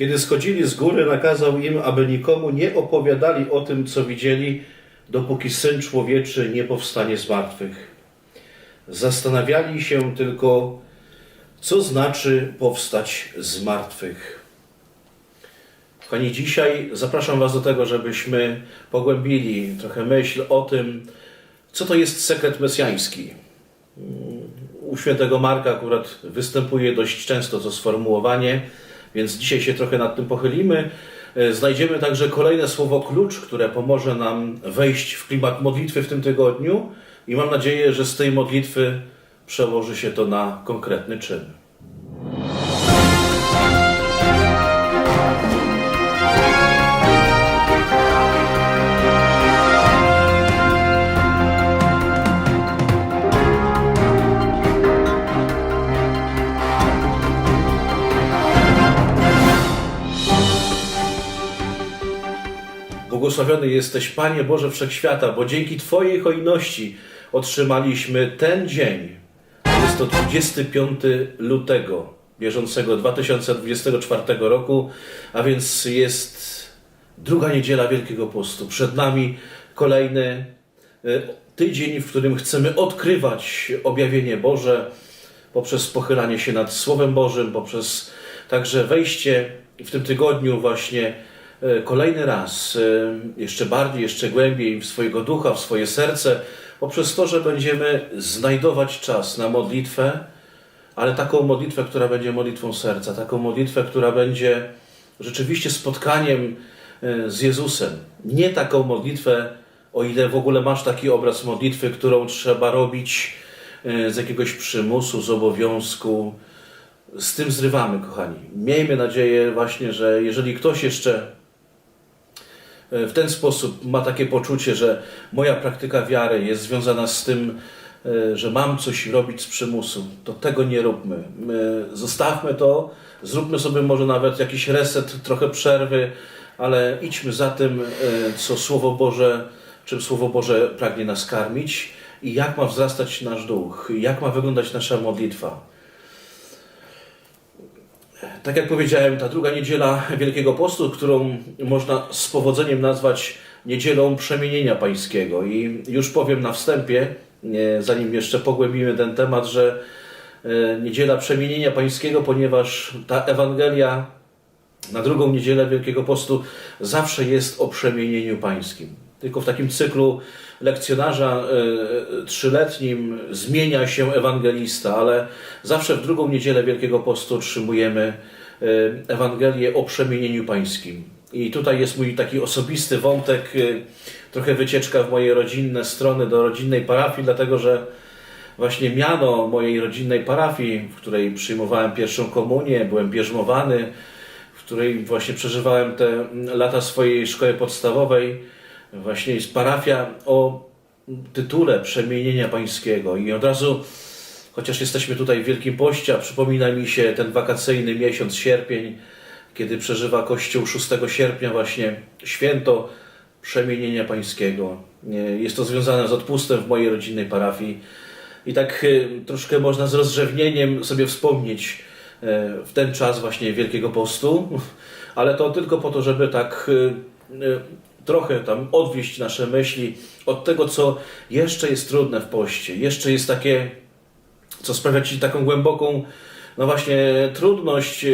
Kiedy schodzili z góry, nakazał im, aby nikomu nie opowiadali o tym, co widzieli, dopóki Syn Człowieczy nie powstanie z martwych. Zastanawiali się tylko, co znaczy powstać z martwych. Kochani, dzisiaj zapraszam Was do tego, żebyśmy pogłębili trochę myśl o tym, co to jest sekret mesjański. U świętego Marka akurat występuje dość często to sformułowanie, więc dzisiaj się trochę nad tym pochylimy. E, Znajdziemy także kolejne słowo klucz, które pomoże nam wejść w klimat modlitwy w tym tygodniu i mam nadzieję, że z tej modlitwy przełoży się to na konkretny czyn. Błogosławiony jesteś, Panie Boże Wszechświata, bo dzięki Twojej hojności otrzymaliśmy ten dzień. Jest to 25 lutego bieżącego 2024 roku, a więc jest druga niedziela Wielkiego Postu. Przed nami kolejny e, tydzień, w którym chcemy odkrywać objawienie Boże poprzez pochylanie się nad Słowem Bożym, poprzez także wejście w tym tygodniu właśnie kolejny raz, e, jeszcze bardziej, jeszcze głębiej w swojego ducha, w swoje serce, poprzez to, że będziemy znajdować czas na modlitwę, ale taką modlitwę, która będzie modlitwą serca, taką modlitwę, która będzie rzeczywiście spotkaniem e, z Jezusem. Nie taką modlitwę, o ile w ogóle masz taki obraz modlitwy, którą trzeba robić e, z jakiegoś przymusu, z obowiązku. Z tym zrywamy, kochani. Miejmy nadzieję właśnie, że jeżeli ktoś jeszcze e, w ten sposób ma takie poczucie, że moja praktyka wiary jest związana z tym, e, że mam coś robić z przymusu, to tego nie róbmy. My zostawmy to, zróbmy sobie może nawet jakiś reset, trochę przerwy, ale idźmy za tym, e, co Słowo Boże, czym Słowo Boże pragnie nas karmić i jak ma wzrastać nasz duch, jak ma wyglądać nasza modlitwa. Tak jak powiedziałem, ta druga niedziela Wielkiego Postu, którą można z powodzeniem nazwać niedzielą przemienienia pańskiego. I już powiem na wstępie, zanim jeszcze pogłębimy ten temat, że e, niedziela przemienienia pańskiego, ponieważ ta Ewangelia na drugą niedzielę Wielkiego Postu zawsze jest o przemienieniu pańskim. Tylko w takim cyklu lekcjonarza e, trzyletnim zmienia się ewangelista, ale zawsze w drugą niedzielę Wielkiego Postu otrzymujemy e, Ewangelię o przemienieniu pańskim. I tutaj jest mój taki osobisty wątek, e, trochę wycieczka w moje rodzinne strony do rodzinnej parafii, dlatego że właśnie miano mojej rodzinnej parafii, w której przyjmowałem pierwszą komunię, byłem bierzmowany, w której właśnie przeżywałem te lata swojej szkoły podstawowej, właśnie jest parafia o tytule przemienienia pańskiego. I od razu, chociaż jesteśmy tutaj w Wielkim Poście, a przypomina mi się ten wakacyjny miesiąc sierpień, kiedy przeżywa Kościół 6 sierpnia właśnie święto przemienienia pańskiego. Jest to związane z odpustem w mojej rodzinnej parafii. I tak y, troszkę można z rozrzewnieniem sobie wspomnieć e, w ten czas właśnie Wielkiego Postu, ale to tylko po to, żeby tak y, y, trochę tam odwieść nasze myśli od tego, co jeszcze jest trudne w poście, jeszcze jest takie, co sprawia ci taką głęboką, no właśnie, trudność,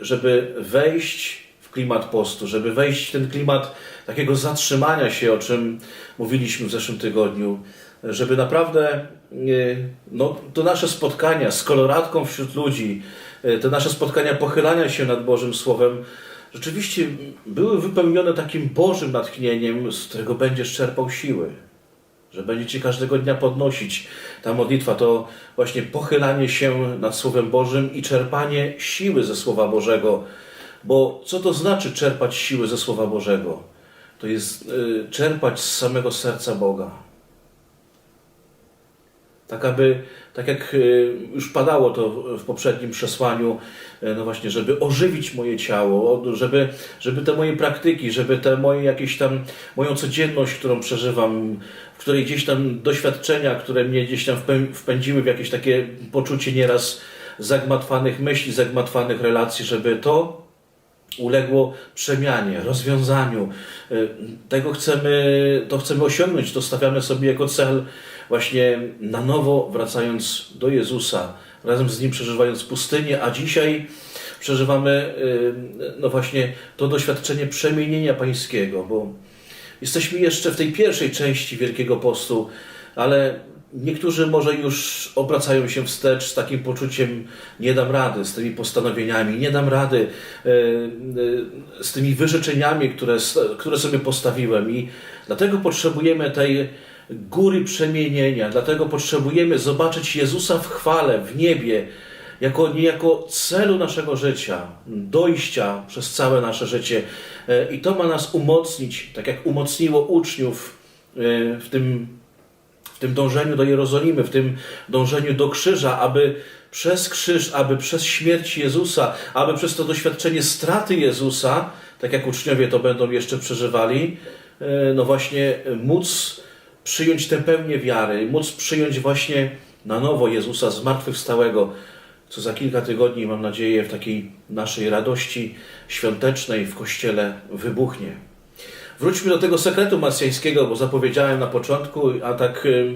żeby wejść w klimat postu, żeby wejść w ten klimat takiego zatrzymania się, o czym mówiliśmy w zeszłym tygodniu, żeby naprawdę y, no, to nasze spotkania z koloratką wśród ludzi, y, te nasze spotkania pochylania się nad Bożym Słowem, rzeczywiście były wypełnione takim Bożym natchnieniem, z którego będziesz czerpał siły. Że będzie Cię każdego dnia podnosić. Ta modlitwa to właśnie pochylanie się nad Słowem Bożym i czerpanie siły ze Słowa Bożego. Bo co to znaczy czerpać siły ze Słowa Bożego? To jest y, czerpać z samego serca Boga. Tak aby, tak jak y, już padało to w poprzednim przesłaniu, y, no właśnie, żeby ożywić moje ciało, żeby, żeby te moje praktyki, żeby te moje jakieś tam, moją codzienność, którą przeżywam, w której gdzieś tam doświadczenia, które mnie gdzieś tam wpę- wpędziły w jakieś takie poczucie nieraz zagmatwanych myśli, zagmatwanych relacji, żeby to uległo przemianie, rozwiązaniu. Y, Tego chcemy, to chcemy osiągnąć, to stawiamy sobie jako cel, właśnie na nowo wracając do Jezusa, razem z Nim przeżywając pustynię, a dzisiaj przeżywamy y, no właśnie to doświadczenie przemienienia pańskiego, bo jesteśmy jeszcze w tej pierwszej części Wielkiego Postu, ale niektórzy może już obracają się wstecz z takim poczuciem nie dam rady, z tymi postanowieniami, nie dam rady y, y, z tymi wyrzeczeniami, które, które sobie postawiłem. I dlatego potrzebujemy tej góry przemienienia, dlatego potrzebujemy zobaczyć Jezusa w chwale, w niebie, jako niejako celu naszego życia, dojścia przez całe nasze życie. E, I to ma nas umocnić, tak jak umocniło uczniów e, w tym, w tym dążeniu do Jerozolimy, w tym dążeniu do krzyża, aby przez krzyż, aby przez śmierć Jezusa, aby przez to doświadczenie straty Jezusa, tak jak uczniowie to będą jeszcze przeżywali, e, no właśnie móc przyjąć tę pełnię wiary, móc przyjąć właśnie na nowo Jezusa zmartwychwstałego, co za kilka tygodni, mam nadzieję, w takiej naszej radości świątecznej w Kościele wybuchnie. Wróćmy do tego sekretu masjańskiego, bo zapowiedziałem na początku, a tak y,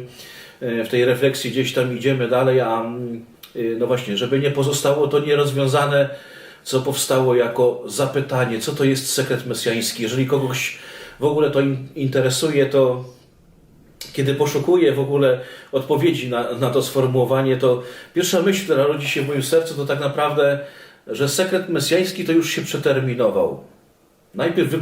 y, w tej refleksji gdzieś tam idziemy dalej, a y, no właśnie, żeby nie pozostało to nierozwiązane, co powstało jako zapytanie, co to jest sekret mesjański. Jeżeli kogoś w ogóle to in- interesuje, to kiedy poszukuję w ogóle odpowiedzi na, na to sformułowanie, to pierwsza myśl, która rodzi się w moim sercu, to tak naprawdę, że sekret mesjański to już się przeterminował. Najpierw wy,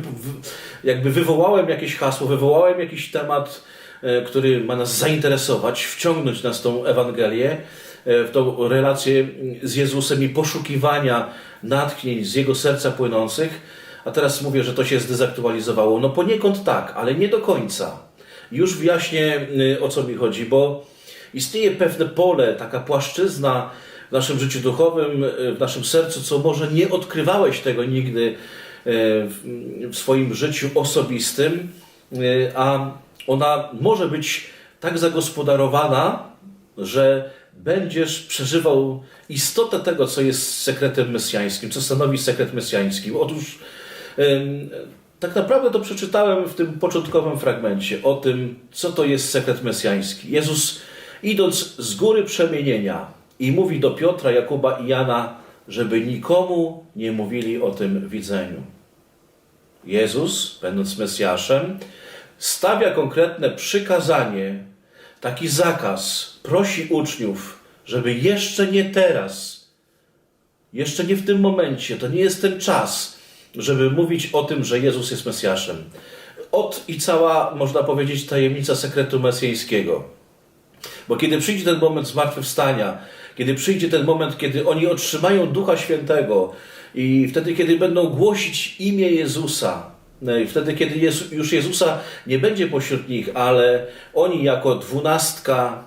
jakby wywołałem jakieś hasło, wywołałem jakiś temat, e, który ma nas zainteresować, wciągnąć nas w tą Ewangelię, e, w tą relację z Jezusem i poszukiwania natchnień z Jego serca płynących. A teraz mówię, że to się zdezaktualizowało. No poniekąd tak, ale nie do końca. Już wyjaśnię y, o co mi chodzi, bo istnieje pewne pole, taka płaszczyzna w naszym życiu duchowym, y, w naszym sercu, co może nie odkrywałeś tego nigdy y, w swoim życiu osobistym, a ona może być tak zagospodarowana, że będziesz przeżywał istotę tego, co jest sekretem mesjańskim, co stanowi sekret mesjański. Otóż Tak naprawdę to przeczytałem w tym początkowym fragmencie o tym, co to jest sekret mesjański. Jezus, idąc z góry przemienienia i mówi do Piotra, Jakuba i Jana, żeby nikomu nie mówili o tym widzeniu. Jezus, będąc Mesjaszem, stawia konkretne przykazanie, taki zakaz, prosi uczniów, żeby jeszcze nie teraz, jeszcze nie w tym momencie, to nie jest ten czas, żeby mówić o tym, że Jezus jest Mesjaszem. Od i cała, można powiedzieć, tajemnica sekretu mesjańskiego. Bo kiedy przyjdzie ten moment zmartwychwstania, kiedy przyjdzie ten moment, kiedy oni otrzymają Ducha Świętego i wtedy, kiedy będą głosić imię Jezusa, no wtedy, kiedy już Jezusa nie będzie pośród nich, ale oni jako dwunastka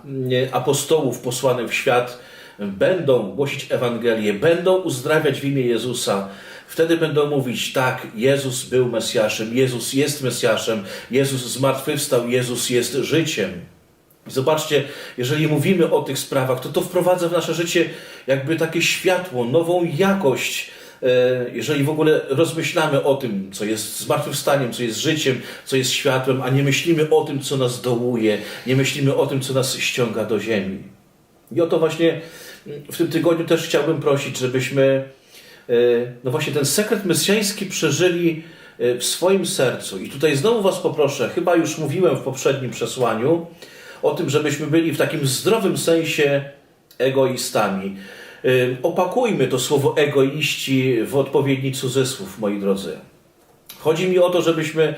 apostołów posłanych w świat będą głosić Ewangelię, będą uzdrawiać w imię Jezusa, Wtedy będą mówić, tak, Jezus był Mesjaszem, Jezus jest Mesjaszem, Jezus zmartwychwstał, Jezus jest życiem. I zobaczcie, jeżeli mówimy o tych sprawach, to to wprowadza w nasze życie jakby takie światło, nową jakość. E, Jeżeli w ogóle rozmyślamy o tym, co jest zmartwychwstaniem, co jest życiem, co jest światłem, a nie myślimy o tym, co nas dołuje, nie myślimy o tym, co nas ściąga do ziemi. I o to właśnie w tym tygodniu też chciałbym prosić, żebyśmy no właśnie ten sekret mesjański przeżyli e, w swoim sercu. I tutaj znowu Was poproszę, chyba już mówiłem w poprzednim przesłaniu, o tym, żebyśmy byli w takim zdrowym sensie egoistami. Y, Opakujmy to słowo egoiści w odpowiedni cudzysłów, moi drodzy. Chodzi mi o to, żebyśmy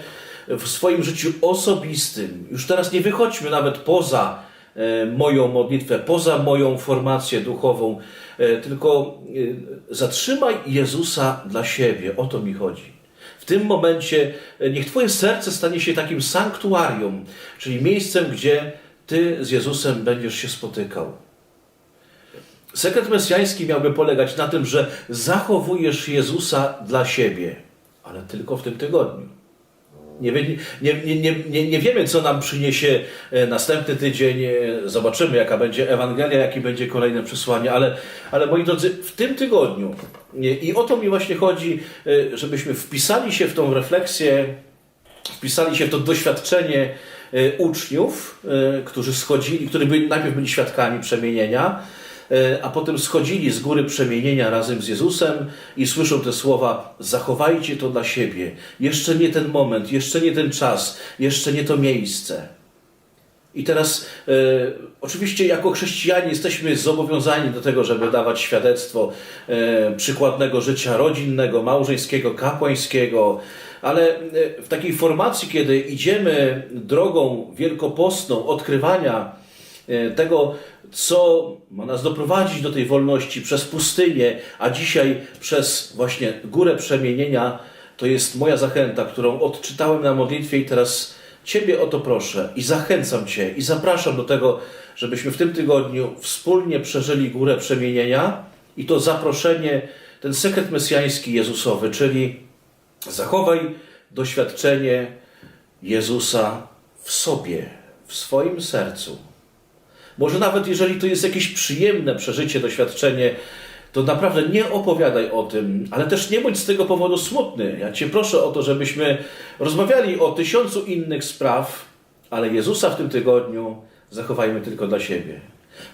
w swoim życiu osobistym, już teraz nie wychodźmy nawet poza e, moją modlitwę, poza moją formację duchową, e, tylko e, zatrzymaj Jezusa dla siebie. O to mi chodzi. W tym momencie e, niech Twoje serce stanie się takim sanktuarium, czyli miejscem, gdzie Ty z Jezusem będziesz się spotykał. Sekret mesjański miałby polegać na tym, że zachowujesz Jezusa dla siebie, ale tylko w tym tygodniu. Nie, nie, nie, nie, nie, wiemy, co nam przyniesie e, następny tydzień. e, Zobaczymy, jaka będzie Ewangelia, jakie będzie kolejne przesłanie, ale, ale moi drodzy, w tym tygodniu i o to mi właśnie chodzi, e, żebyśmy wpisali się w tą refleksję, wpisali się w to doświadczenie uczniów, którzy schodzili, którzy byli, najpierw byli świadkami przemienienia, a potem schodzili z góry przemienienia razem z Jezusem i słyszą te słowa: Zachowajcie to dla siebie. Jeszcze nie ten moment, jeszcze nie ten czas, jeszcze nie to miejsce. I teraz, e, oczywiście, jako chrześcijanie jesteśmy zobowiązani do tego, żeby dawać świadectwo e, przykładnego życia rodzinnego, małżeńskiego, kapłańskiego, ale e, w takiej formacji, kiedy idziemy drogą wielkopostną odkrywania e, tego, co ma nas doprowadzić do tej wolności przez pustynię, a dzisiaj przez właśnie górę przemienienia, to jest moja zachęta, którą odczytałem na modlitwie i teraz Ciebie o to proszę i zachęcam Cię i zapraszam do tego, żebyśmy w tym tygodniu wspólnie przeżyli górę przemienienia i to zaproszenie, ten sekret mesjański Jezusowy, czyli zachowaj doświadczenie Jezusa w sobie, w swoim sercu. Może nawet jeżeli to jest jakieś przyjemne przeżycie, doświadczenie, to naprawdę nie opowiadaj o tym, ale też nie bądź z tego powodu smutny. Ja Cię proszę o to, żebyśmy rozmawiali o tysiącu innych spraw, ale Jezusa w tym tygodniu zachowajmy tylko dla siebie.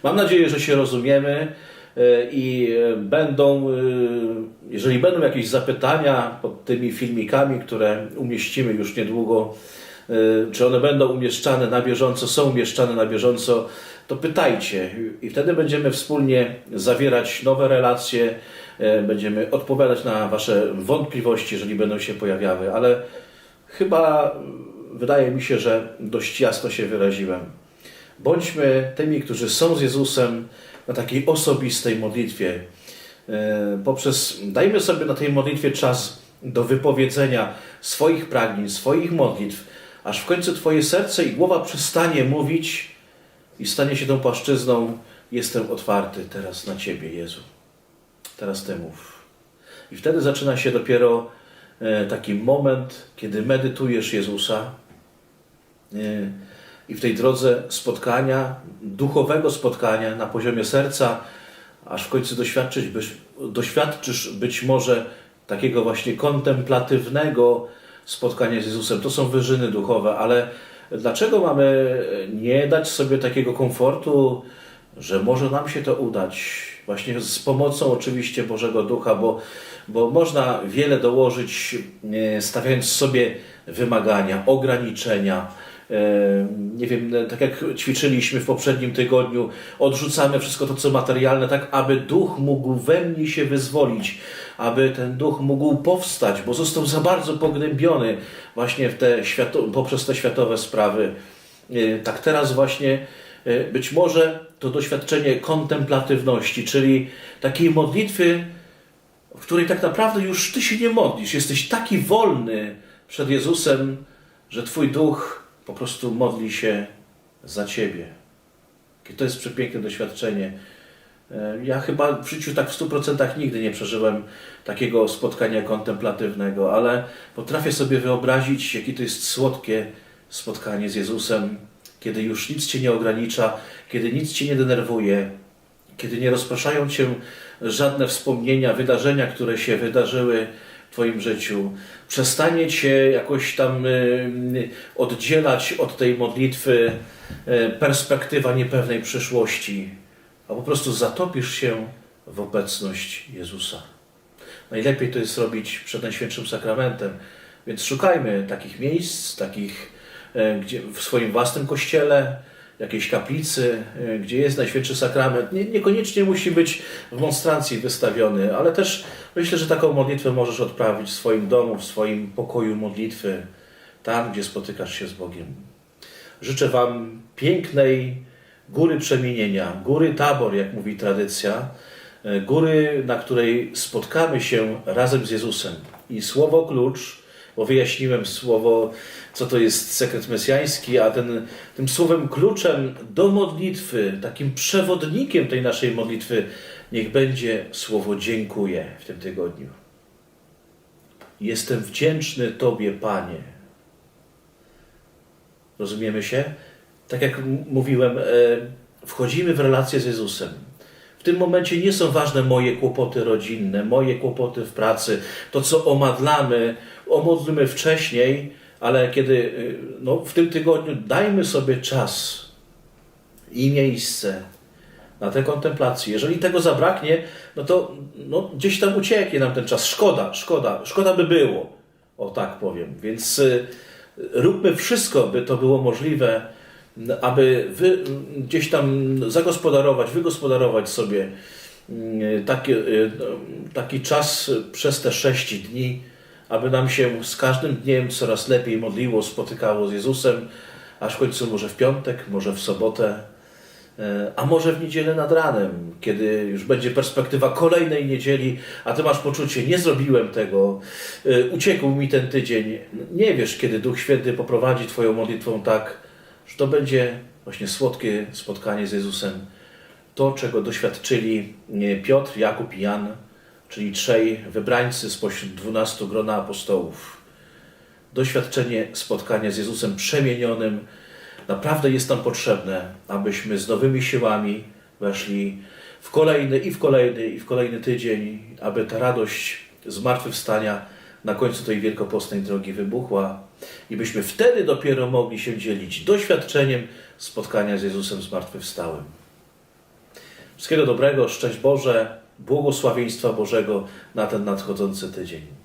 Mam nadzieję, że się rozumiemy e, i e, będą, e, jeżeli będą jakieś zapytania pod tymi filmikami, które umieścimy już niedługo, czy one będą umieszczane na bieżąco, są umieszczane na bieżąco, to pytajcie i wtedy będziemy wspólnie zawierać nowe relacje, e, będziemy odpowiadać na Wasze wątpliwości, jeżeli będą się pojawiały, ale chyba wydaje mi się, że dość jasno się wyraziłem. Bądźmy tymi, którzy są z Jezusem na takiej osobistej modlitwie. E, Poprzez, dajmy sobie na tej modlitwie czas do wypowiedzenia swoich pragnień, swoich modlitw, aż w końcu Twoje serce i głowa przestanie mówić i stanie się tą płaszczyzną. Jestem otwarty teraz na Ciebie, Jezu. Teraz Ty mów. I wtedy zaczyna się dopiero e, taki moment, kiedy medytujesz Jezusa e, i w tej drodze spotkania, duchowego spotkania na poziomie serca, aż w końcu doświadczyć, doświadczysz być może takiego właśnie kontemplatywnego spotkania z Jezusem. To są wyżyny duchowe, ale dlaczego mamy nie dać sobie takiego komfortu, że może nam się to udać? Właśnie z pomocą oczywiście Bożego Ducha, bo, bo można wiele dołożyć, e, stawiając sobie wymagania, ograniczenia. E, Nie wiem, tak jak ćwiczyliśmy w poprzednim tygodniu, odrzucamy wszystko to, co materialne, tak aby duch mógł we mnie się wyzwolić, aby ten duch mógł powstać, bo został za bardzo pognębiony właśnie w te poprzez te światowe sprawy. E, Tak teraz właśnie e, być może to doświadczenie kontemplatywności, czyli takiej modlitwy, w której tak naprawdę już Ty się nie modlisz. Jesteś taki wolny przed Jezusem, że Twój duch po prostu modli się za Ciebie. Jakie to jest przepiękne doświadczenie. E, Ja chyba w życiu tak w 100% nigdy nie przeżyłem takiego spotkania kontemplatywnego, ale potrafię sobie wyobrazić, jakie to jest słodkie spotkanie z Jezusem, kiedy już nic Cię nie ogranicza, kiedy nic Cię nie denerwuje, kiedy nie rozpraszają Cię żadne wspomnienia, wydarzenia, które się wydarzyły w Twoim życiu. Przestanie Cię jakoś tam y, oddzielać od tej modlitwy y, perspektywa niepewnej przyszłości, a po prostu zatopisz się w obecność Jezusa. Najlepiej to jest robić przed Najświętszym Sakramentem, więc szukajmy takich miejsc, takich e, gdzie w swoim własnym kościele, jakiejś kaplicy, e, gdzie jest Najświętszy Sakrament. Nie, niekoniecznie musi być w monstrancji wystawiony, ale też myślę, że taką modlitwę możesz odprawić w swoim domu, w swoim pokoju modlitwy, tam, gdzie spotykasz się z Bogiem. Życzę Wam pięknej góry przemienienia, góry tabor, jak mówi tradycja, e, góry, na której spotkamy się razem z Jezusem. I słowo klucz, bo wyjaśniłem słowo, co to jest sekret mesjański, a ten, tym słowem kluczem do modlitwy, takim przewodnikiem tej naszej modlitwy, niech będzie słowo dziękuję w tym tygodniu. Jestem wdzięczny Tobie, Panie, Rozumiemy się? Tak jak mówiłem, e, wchodzimy w relację z Jezusem. W tym momencie nie są ważne moje kłopoty rodzinne, moje kłopoty w pracy, to co omadlamy, omodlimy wcześniej, ale kiedy y, no, w tym tygodniu dajmy sobie czas i miejsce na tę kontemplację. Jeżeli tego zabraknie, no to no, gdzieś tam ucieknie nam ten czas. Szkoda, szkoda, szkoda by było. O tak powiem. Więc y, róbmy wszystko, by to było możliwe, aby wy, gdzieś tam zagospodarować, wygospodarować sobie y, taki, y, no, taki czas przez te sześć dni, aby nam się z każdym dniem coraz lepiej modliło, spotykało z Jezusem, aż w końcu może w piątek, może w sobotę, e, a może w niedzielę nad ranem, kiedy już będzie perspektywa kolejnej niedzieli, a ty masz poczucie, nie zrobiłem tego, e, uciekł mi ten tydzień. Nie wiesz, kiedy Duch Święty poprowadzi Twoją modlitwą tak, że to będzie właśnie słodkie spotkanie z Jezusem. To, czego doświadczyli nie, Piotr, Jakub i Jan, czyli trzej wybrańcy spośród dwunastu grona apostołów. Doświadczenie spotkania z Jezusem przemienionym naprawdę jest nam potrzebne, abyśmy z nowymi siłami weszli w kolejny i w kolejny i w kolejny tydzień, aby ta radość zmartwychwstania na końcu tej wielkopostnej drogi wybuchła i byśmy wtedy dopiero mogli się dzielić doświadczeniem spotkania z Jezusem zmartwychwstałym. Wszystkiego dobrego, szczęść Boże, błogosławieństwa Bożego na ten nadchodzący tydzień.